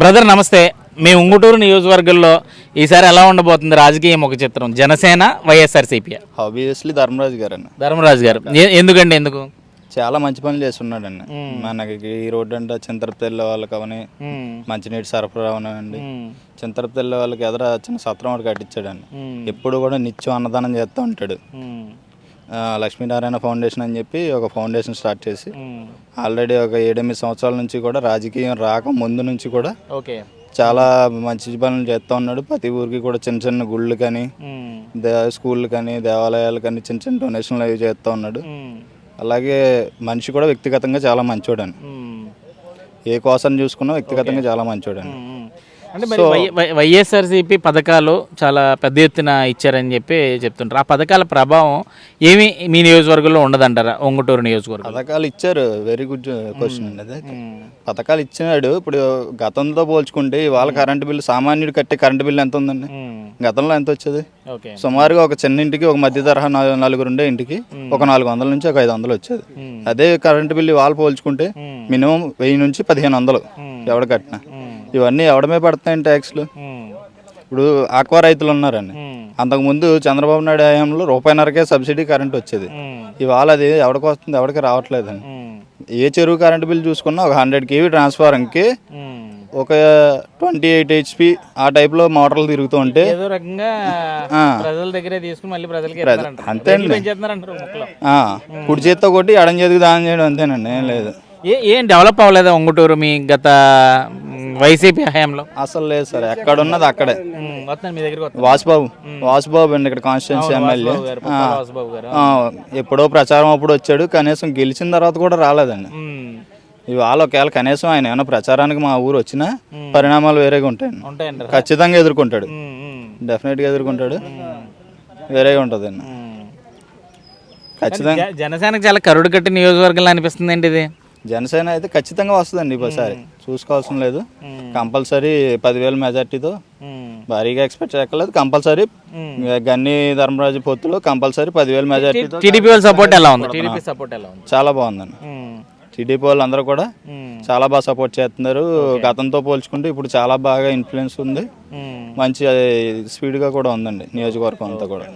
Brother నమస్తే. మీ ఉంగుటూరు నియోజకవర్గంలో ఈసారి ఎలా ఉండబోతుంది రాజకీయం ఒక చిత్రం? జనసేన వైఎస్ఆర్సీపీ. ఆబ్వియస్లీ ధర్మరాజు గారు అన్న ధర్మరాజు గారు. ఎందుకండి ఎందుకు? చాలా మంచి పనులు చేస్తున్నాడండి మనకి ఈ రోడ్డు అంటే చింతరపు తెల్ల వాళ్ళకి అవని మంచినీటి సరఫరా అవనండి చింతరపు తెల్ల వాళ్ళకి ఎదుర చిన్న సత్రం ఒకటి కట్టించాడండి ఎప్పుడు కూడా నిత్యం అన్నదానం చేస్తూ ఉంటాడు. లక్ష్మీనారాయణ ఫౌండేషన్ అని చెప్పి ఒక ఫౌండేషన్ స్టార్ట్ చేసి ఆల్రెడీ ఒక ఏడెనిమిది సంవత్సరాల నుంచి కూడా రాజకీయం రాక ముందు నుంచి కూడా ఓకే. చాలా మంచి పనులు చేస్తూ ఉన్నాడు. ప్రతి ఊరికి కూడా చిన్న చిన్న గుళ్ళు కానీ దే స్కూళ్ళు కానీ దేవాలయాలు కానీ చిన్న చిన్న డొనేషన్లు అవి చేస్తూ ఉన్నాడు. అలాగే మనిషి కూడా వ్యక్తిగతంగా చాలా మంచోడండి ఏ కోసం చూసుకున్నా వ్యక్తిగతంగా చాలా మంచోడండి అంటే మరి వైఎస్ఆర్సీపీ పథకాలు చాలా పెద్ద ఎత్తున ఇచ్చారని చెప్పి చెప్తుంటారు. ఆ పథకాల ప్రభావం ఏమి మీ నియోజకవర్గంలో ఉండదంటారా? ఒంగుటూరు నియోజకవర్గం పథకాలు ఇచ్చారు. వెరీ గుడ్ క్వశ్చన్ అండి అదే. పథకాలు ఇచ్చినాడు. ఇప్పుడు గతంతో పోల్చుకుంటే ఇవాళ కరెంటు బిల్లు సామాన్యుడు కట్టే కరెంటు బిల్లు ఎంత ఉందండి? గతంలో ఎంత వచ్చేది? సుమారుగా ఒక చిన్న ఇంటికి ఒక మధ్య తరహా నాలుగు నలుగురు ఉండే ఇంటికి ఒక నాలుగు వందల నుంచి ఒక ఐదు వందలు వచ్చేది. అదే కరెంటు బిల్లు వాళ్ళు పోల్చుకుంటే మినిమం వెయ్యి నుంచి పదిహేను వందలు ఎవడ కట్టినా. ఇవన్నీ ఎవడమే పడతాయండి ట్యాక్స్లు? ఇప్పుడు ఆక్వా రైతులు ఉన్నారండి. అంతకుముందు చంద్రబాబు నాయుడు హయాంలో రూపాయిన్నరకే సబ్సిడీ కరెంట్ వచ్చేది. ఇవాళ అది ఎవరికి వస్తుంది ఎవరికి రావట్లేదండి. ఏ చెరువు కరెంట్ బిల్ చూసుకున్నా ఒక హండ్రెడ్ కేవీ ట్రాన్స్ఫార్మర్కి ఒక ట్వంటీ ఎయిట్ హెచ్పి ఆ టైప్లో మోటార్లు తిరుగుతూ ఉంటే ఏదో రకంగా ఆ. ప్రజల దగ్గరే తీసుకుని మళ్ళీ ప్రజలకి అంతే కుడి చేత్తో కొట్టి ఎడం చేతికి దానం చేయడం అంతేనండి ఏం లేదు. ఏ డెవలప్ అవ్వలేదా ఒంగుటూరు మీ గత వైసీపీ హయాంలో? అసలు లేదు సార్ ఎక్కడ ఉన్నది అక్కడే మీ దగ్గరికి వాసుబాబు వాసుబాబు అండి ఇక్కడ కాన్స్టిట్యున్సీ ఎమ్మెల్యే. వాసుబాబు గారు, పుప్పాల వాసుబాబు గారు. ఆ, ఎప్పుడో ప్రచారం అప్పుడు వచ్చాడు కనీసం గెలిచిన తర్వాత కూడా రాలేదండి. ఇవాళ ఒకవేళ కనీసం ఆయన ఏమైనా ప్రచారానికి మా ఊరు వచ్చినా పరిణామాలు వేరేగా ఉంటాయండి. ఖచ్చితంగా ఎదుర్కొంటాడు. మ్, మ్, డెఫినెట్గా ఎదుర్కొంటాడు. వేరేగా ఉంటుందండి. మ్. ఖచ్చితంగా. జ- జనసేనకు చాలా కరుడు కట్టి నియోజకవర్గంలో అనిపిస్తుంది ఏంటి ఇది. జనసేన అయితే ఖచ్చితంగా వస్తుందండి ఈసారి. చూసుకోవాల్సిన లేదు. కంపల్సరీ పదివేల మెజార్టీతో. భారీగా ఎక్స్పెక్ట్ చేయక్కర్లేదు. కంపల్సరీ గన్ని ధర్మరాజు పొత్తులో కంపల్సరీ పదివేల మెజార్టీతో టీడీపీ వాళ్ళ సపోర్ట్ ఎలా ఉంది? టీడీపీ సపోర్ట్ ఎలా ఉంది? చాలా బాగుందండి. టీడీపీ వాళ్ళు అందరూ కూడా చాలా బాగా సపోర్ట్ చేస్తున్నారు. గతంతో పోల్చుకుంటే ఇప్పుడు చాలా బాగా ఇన్ఫ్లుయెన్స్ ఉంది. మంచి స్పీడ్గా కూడా ఉందండి. నియోజకవర్గం అంతా కూడా.